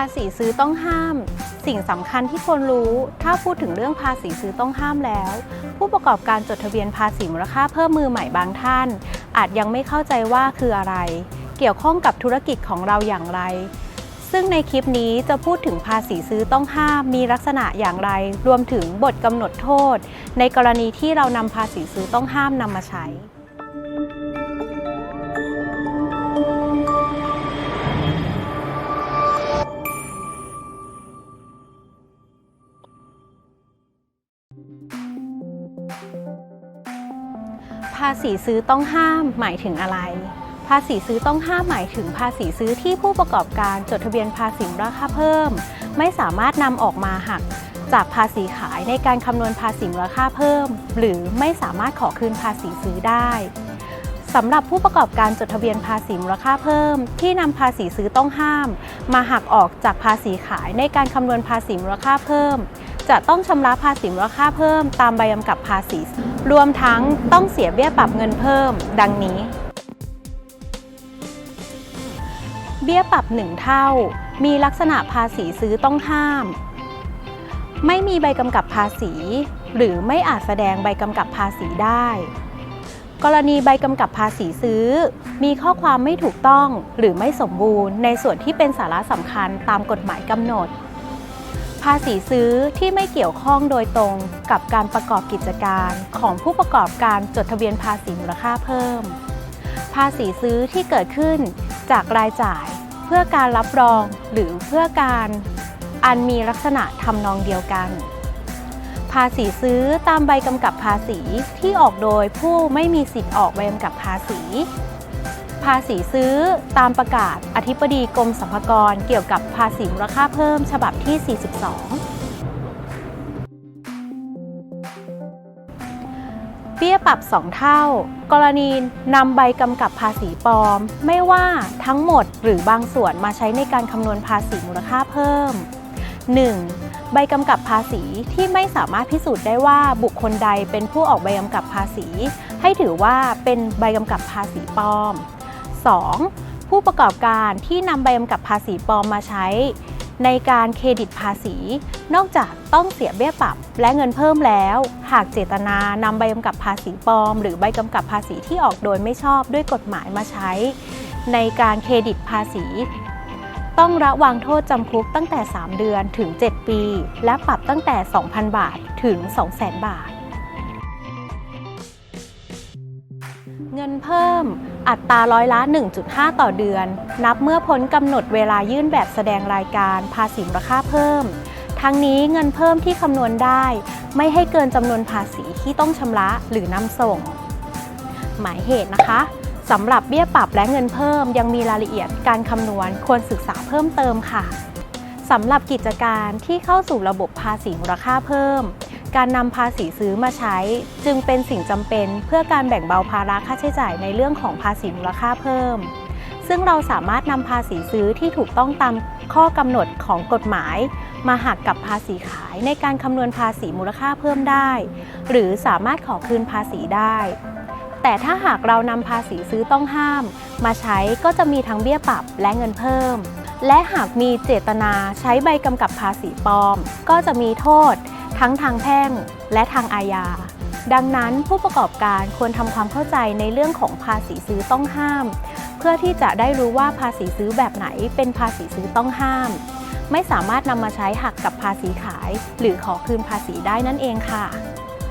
าษีซื้อต้องห้าม สิ่งสำคัญที่ควรรู้ ถ้าพูดถึงเรื่องภาษีซื้อต้องห้ามแล้ว ผู้ประกอบการจดทะเบียนภาษีมูลค่าเพิ่มมือใหม่บางท่าน อาจยังไม่เข้าใจว่าคืออะไร เกี่ยวข้องกับธุรกิจของเราอย่างไร ซึ่งในคลิปนี้จะพูดถึงภาษีซื้อต้องห้าม มีลักษณะอย่างไร รวมถึงบทกำหนดโทษ ในกรณีที่เรานำภาษีซื้อต้องห้ามนำมาใช้ ภาษีซื้อต้องห้ามหมายถึงอะไร ภาษีซื้อต้องห้ามหมายถึงภาษีซื้อที่ผู้ประกอบการจดทะเบียนภาษีมูลค่าเพิ่ม ไม่สามารถนำออกมาหักจากภาษีขายในการคำนวณภาษีมูลค่าเพิ่ม หรือไม่สามารถขอคืนภาษีซื้อได้สำหรับผู้ประกอบการจดทะเบียนภาษีมูลค่าเพิ่ม ที่นำภาษีซื้อต้องห้าม มาหักออกจากภาษีขายในการคำนวณภาษีมูลค่าเพิ่ม จะต้องชำระภาษีมูลค่าเพิ่มตามใบกำกับภาษี รวมทั้งต้องเสียเบี้ยปรับเงินเพิ่ม ดังนี้ เบี้ยปรับ1เท่า มีลักษณะภาษีซื้อต้องห้าม ไม่มีใบกำกับภาษี หรือไม่อาจแสดงใบกำกับภาษีได้ กรณีใบกำกับภาษีซื้อ มีข้อความไม่ถูกต้องหรือไม่สมบูรณ์ในส่วนที่เป็นสาระสำคัญตามกฎหมายกำหนด ภาษีซื้อที่ไม่เกี่ยวข้องโดยตรงกับการประกอบกิจการของผู้ประกอบการจดทะเบียนภาษีมูลค่าเพิ่ม ภาษีซื้อที่เกิดขึ้นจากรายจ่ายเพื่อการรับรองหรือเพื่อการอันมีลักษณะทำนองเดียวกัน ภาษีซื้อตามใบกำกับภาษีที่ออกโดยผู้ไม่มีสิทธิ์ออกใบกำกับภาษี ภาษีซื้อตามประกาศอธิบดีกรมสรรพากรเกี่ยวกับภาษีมูลค่าเพิ่มฉบับที่ 42 เบี้ยปรับ 2 เท่า กรณีนำใบกำกับภาษีปลอม ไม่ว่าทั้งหมดหรือบางส่วนมาใช้ในการคำนวณภาษีมูลค่าเพิ่ม 1. ใบกำกับภาษีที่ไม่สามารถพิสูจน์ได้ว่าบุคคลใดเป็นผู้ออกใบกำกับภาษี ให้ถือว่าเป็นใบกำกับภาษีปลอม 2. ผู้ประกอบการที่นำใบกำกับภาษีปลอมมาใช้ ในการเครดิตภาษี นอกจากต้องเสียเบี้ยปรับและเงินเพิ่มแล้ว หากเจตนานำใบกำกับภาษีปลอม หรือใบกำกับภาษีที่ออกโดยไม่ชอบด้วยกฎหมายมาใช้ ในการเครดิตภาษี ต้องระวังโทษจำคุกตั้งแต่ 3 เดือนถึง 7 ปี และปรับตั้งแต่ 2,000 บาทถึง 200,000 บาท เงินเพิ่ม อัตราร้อยละ 1.5 ต่อเดือน นับเมื่อพ้นกำหนดเวลายื่นแบบแสดงรายการภาษีมูลค่าเพิ่ม ทั้งนี้เงินเพิ่มที่คำนวณได้ ไม่ให้เกินจำนวนภาษีที่ต้องชำระหรือนำส่ง หมายเหตุนะคะสำหรับเบี้ยปรับและเงินเพิ่มยังมีรายละเอียดการคำนวณควรศึกษาเพิ่มเติมค่ะสำหรับกิจการที่เข้าสู่ระบบภาษีมูลค่าเพิ่ม การนำภาษีซื้อมาใช้ จึงเป็นสิ่งจำเป็นเพื่อการแบ่งเบาภาระค่าใช้จ่ายในเรื่องของภาษีมูลค่าเพิ่ม ซึ่งเราสามารถนำภาษีซื้อที่ถูกต้องตามข้อกำหนดของกฎหมาย มาหักกับภาษีขายในการคำนวณภาษีมูลค่าเพิ่มได้ หรือสามารถขอคืนภาษีได้แต่ถ้าหากเรานำภาษีซื้อต้องห้าม มาใช้ก็จะมีทั้งเบี้ยปรับและเงินเพิ่ม และหากมีเจตนาใช้ใบกำกับภาษีปลอม ก็จะมีโทษ ทั้งทางแพ่งและทางอาญา ดังนั้นผู้ประกอบการควรทำความเข้าใจในเรื่องของภาษีซื้อต้องห้าม เพื่อที่จะได้รู้ว่าภาษีซื้อแบบไหนเป็นภาษีซื้อต้องห้าม ไม่สามารถนำมาใช้หักกับภาษีขาย หรือขอคืนภาษีได้นั่นเองค่ะ